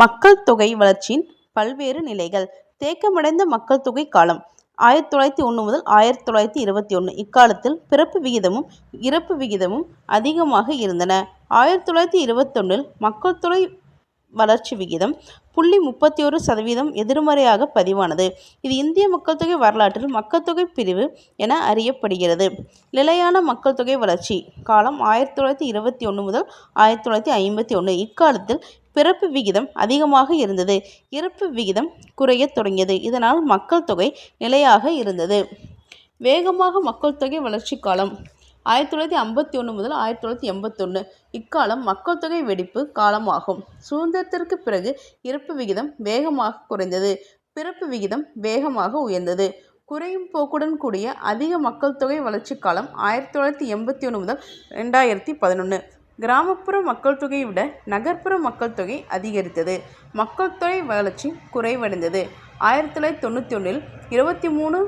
மக்கள் தொகை வளர்ச்சியின் பல்வேறு நிலைகள். தேக்கமடைந்த மக்கள் தொகை காலம் ஆயிரத்தி தொள்ளாயிரத்தி ஒன்று முதல் ஆயிரத்தி தொள்ளாயிரத்தி இருபத்தி ஒன்று. இக்காலத்தில் பிறப்பு விகிதமும் இறப்பு விகிதமும் அதிகமாக இருந்தன. ஆயிரத்தி தொள்ளாயிரத்தி இருபத்தொன்னில் மக்கள் தொகை வளர்ச்சி விகிதம் புள்ளி முப்பத்தி ஒரு சதவீதம் எதிர்மறையாக பதிவானது. இது இந்திய மக்கள் தொகை வரலாற்றில் மக்கள் தொகை பிரிவு என அறியப்படுகிறது. நிலையான மக்கள் தொகை வளர்ச்சி காலம் ஆயிரத்தி தொள்ளாயிரத்தி இருபத்தி ஒன்று முதல் ஆயிரத்தி தொள்ளாயிரத்தி ஐம்பத்தி ஒன்று இக்காலத்தில் பிறப்பு விகிதம் அதிகமாக இருந்தது. இறப்பு விகிதம் குறையத் தொடங்கியது. இதனால் மக்கள் தொகை நிலையாக இருந்தது. வேகமாக மக்கள் தொகை வளர்ச்சி காலம் ஆயிரத்தி தொள்ளாயிரத்தி ஐம்பத்தி ஒன்று முதல் ஆயிரத்தி தொள்ளாயிரத்தி எண்பத்தொன்று இக்காலம் மக்கள் தொகை வெடிப்பு காலமாகும். சுதந்திரத்திற்கு பிறகு இறப்பு விகிதம் வேகமாக குறைந்தது. பிறப்பு விகிதம் வேகமாக உயர்ந்தது. குறையும் போக்குடன் கூடிய அதிக மக்கள் தொகை வளர்ச்சி காலம் ஆயிரத்தி தொள்ளாயிரத்தி எண்பத்தி ஒன்று முதல் ரெண்டாயிரத்தி பதினொன்று கிராமப்புற மக்கள் தொகையை விட நகர்ப்புற மக்கள் தொகை அதிகரித்தது. மக்கள் தொகை வளர்ச்சி குறைவடைந்தது. ஆயிரத்தி தொள்ளாயிரத்தி தொண்ணூற்றி ஒன்றில் இருபத்தி மூணு